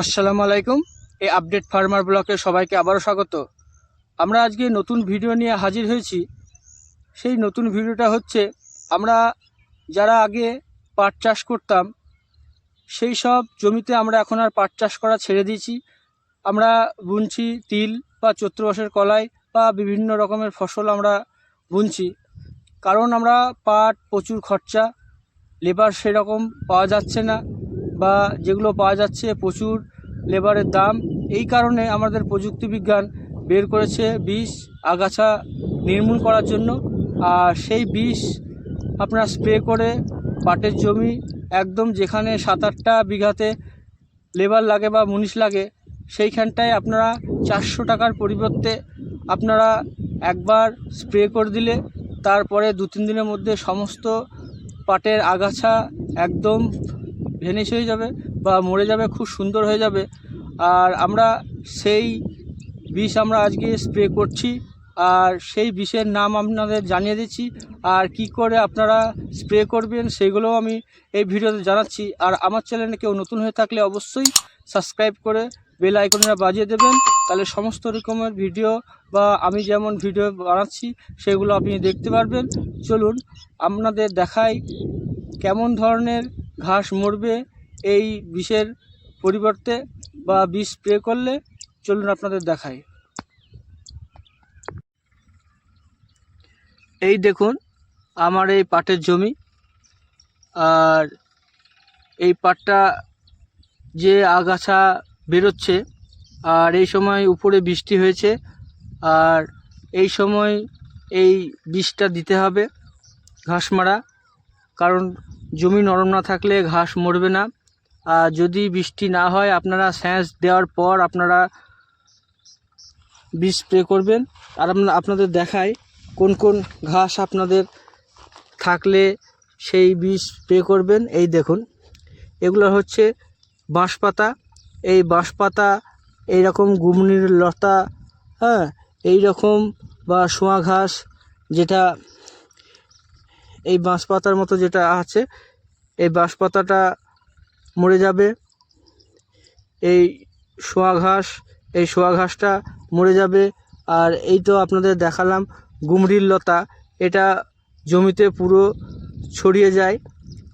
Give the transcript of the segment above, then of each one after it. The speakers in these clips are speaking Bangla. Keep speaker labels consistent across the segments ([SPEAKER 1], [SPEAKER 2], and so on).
[SPEAKER 1] আসসালামু আলাইকুম। এই আপডেট ফার্মার ব্লকে সবাইকে আবারও স্বাগত। আমরা আজকে নতুন ভিডিও নিয়ে হাজির হয়েছি। সেই নতুন ভিডিওটা হচ্ছে, আমরা যারা আগে পাট চাষ করতাম, সেই সব জমিতে আমরা এখন আর পাট চাষ করা ছেড়ে দিয়েছি। আমরা বুনছি তিল বা চৈত্র মাসের কলাই বা বিভিন্ন রকমের ফসল আমরা বুনছি। কারণ আমরা পাট প্রচুর খরচা, লেবার সেরকম পাওয়া যাচ্ছে না। বা যেগুলো পাওয়া যাচ্ছে প্রচুর লেবারের দাম, এই কারণে আমাদের প্রযুক্তি বিজ্ঞান বের করেছে বিষ, আগাছা নির্মূল করার জন্য। আর সেই বিষ আপনারা স্প্রে করে পাটের জমি একদম যেখানে সাত আটটা বিঘাতে লেবার লাগে বা মুনিশ লাগে, সেইখানটায় আপনারা চারশো টাকার পরিবর্তে আপনারা একবার স্প্রে করে দিলে তারপরে দু তিন দিনের মধ্যে সমস্ত পাটের আগাছা একদম ভেনিশ হয়ে যাবে বা মরে যাবে, খুব সুন্দর হয়ে যাবে। আর আমরা সেই বিষ আমরা আজকে স্প্রে করছি। আর সেই বিষের নাম আপনাদের জানিয়ে দিচ্ছি। আর কি করে আপনারা স্প্রে করবেন সেগুলোও আমি এই ভিডিওতে জানাচ্ছি। আর আমার চ্যানেলে কেউ নতুন হয়ে থাকলে অবশ্যই সাবস্ক্রাইব করে বেল আইকনটা বাজিয়ে দেবেন। তাহলে সমস্ত রকমের ভিডিও বা আমি যেমন ভিডিও বানাচ্ছি সেগুলো আপনি দেখতে পারবেন। চলুন, আপনাদের দেখাই কেমন ধরনের ঘাস মরবে, এই বিষের পরিবর্তে বা বিষ স্প্রে করলে চলুন আপনাদের দেখাই। এই দেখুন, আমার এই পাটের জমি। আর এই পাটটা যে আগাছা বেরোচ্ছে, আর এই সময় উপরে বৃষ্টি হয়েছে, আর এই সময় এই বিষটা দিতে হবে ঘাস মারা। কারণ জমি নরম না থাকলে ঘাস মরবে না। আর যদি বৃষ্টি না হয়, আপনারা স্যাঁচ দেওয়ার পর আপনারা বীজ স্প্রে করবেন। আর আপনাদের দেখাই কোন কোন ঘাস আপনাদের থাকলে সেই বীজ স্প্রে করবেন। এই দেখুন, এগুলো হচ্ছে বাঁশপাতা। এই বাঁশপাতা এইরকম গুমনির লতা হ্যাঁ এই রকম বা শোয়া ঘাস যেটা এই বাঁশপাতার মতো যেটা আছে, এই বাঁশপাতাটা মরে যাবে। এই শোয়া ঘাস, এই শোয়া ঘাসটা মরে যাবে। আর এই তো আপনাদের দেখালাম গুমড়ির লতা। এটা জমিতে পুরো ছড়িয়ে যায়।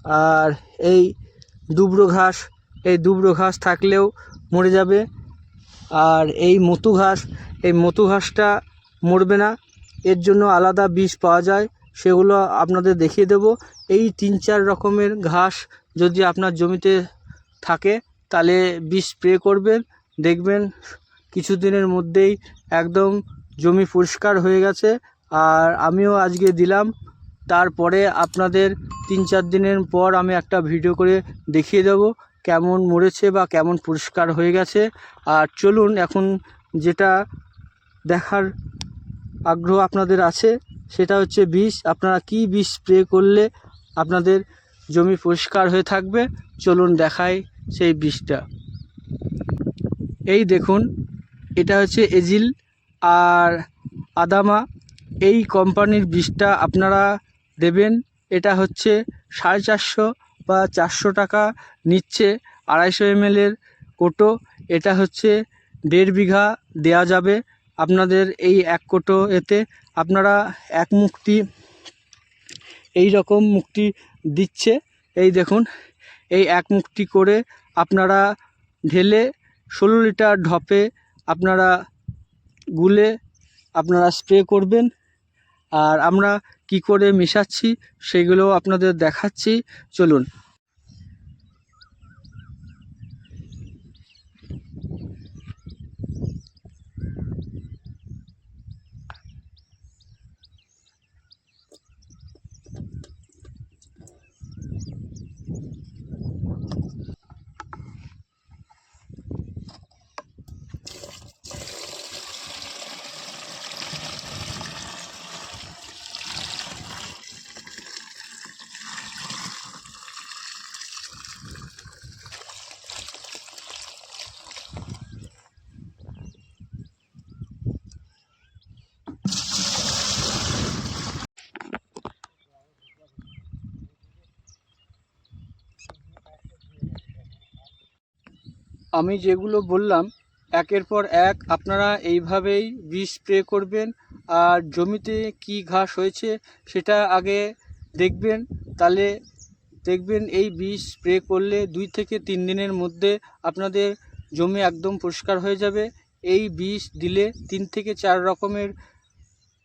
[SPEAKER 1] আর এই দুবড়ো ঘাস, এই দুবড়ো ঘাস থাকলেও মরে যাবে। আর এই মতু ঘাস, এই মতু ঘাসটা মরবে না। এর জন্য আলাদা বীজ পাওয়া যায়। সেগুলো আপনাদের দেখিয়ে দেব। এই তিন চার রকমের ঘাস যদি আপনার জমিতে থাকে, তাহলে বিষ স্প্রে করবেন। দেখবেন কিছুদিনের মধ্যেই একদম জমি পরিষ্কার হয়ে গেছে। আর আমিও আজকে দিলাম। তারপরে আপনাদের তিন চার দিনের পর আমি একটা ভিডিও করে দেখিয়ে দেব কেমন মরেছে বা কেমন পরিষ্কার হয়ে গেছে। আর চলুন এখন যেটা দেখার আগ্রহ আপনাদের আছে সেটা হচ্ছে বিষ। আপনারা কি বিষ স্প্রে করলে আপনাদের জমি পরিষ্কার হয়ে থাকবে? চলুন দেখাই সেই বিষটা। এই দেখুন, এটা হচ্ছে এজিল আর আদামা। এই কোম্পানির বিষটা আপনারা দেবেন, এটা হচ্ছে সাড়ে চারশো বা চারশো টাকা নিচ্ছে আড়াইশো এমএলের কোটো। এটা হচ্ছে দেড় বিঘা দেয়া যাবে। আপনাদের এই এক কোটো এতে আপনারা এক মুক্তি, এই রকম মুক্তি দিচ্ছে। এই দেখুন, এই এক মুক্তি করে আপনারা ঢেলে ষোলো লিটার ঢপে আপনারা গুলে আপনারা স্প্রে করবেন। আর আমরা কি করে মেশাচ্ছি সেগুলো আপনাদের দেখাচ্ছি। চলুন। আমি যেগুলো বললাম, একের পর এক আপনারা এইভাবেই বিষ স্প্রে করবেন আর জমিতে কি ঘাস হয়েছে সেটা আগে দেখবেন, তাহলে দেখবেন এই বিষ স্প্রে করলে দুই থেকে তিন দিনের মধ্যে আপনাদের জমি একদম পরিষ্কার হয়ে যাবে। এই বিষ দিলে তিন থেকে চার রকমের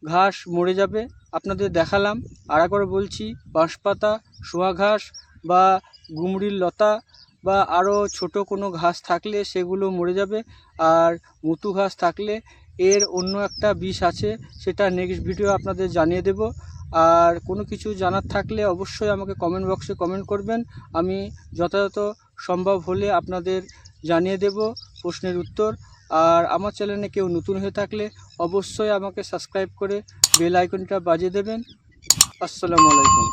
[SPEAKER 1] ঘাস মরে যাবে। আপনাদের দেখালাম আর একবার বলছি, বাঁশপাতা, শোয়া ঘাস বা গুমড়ির লতা বা আরও ছোট কোনো ঘাস থাকলে সেগুলো মরে যাবে। আর মুতু ঘাস থাকলে এর অন্য একটা বিষ আছে, সেটা নেক্সট ভিডিও আপনাদের জানিয়ে দেব। আর কোনো কিছু জানার থাকলে অবশ্যই আমাকে কমেন্ট বক্সে কমেন্ট করবেন। আমি যথাযথ সম্ভব হলে আপনাদের জানিয়ে দেব প্রশ্নের উত্তর। আর আমার চ্যানেলে কেউ নতুন হয়ে থাকলে অবশ্যই আমাকে সাবস্ক্রাইব করে বেল আইকনটা বাজিয়ে দেবেন। আসসালামু আলাইকুম।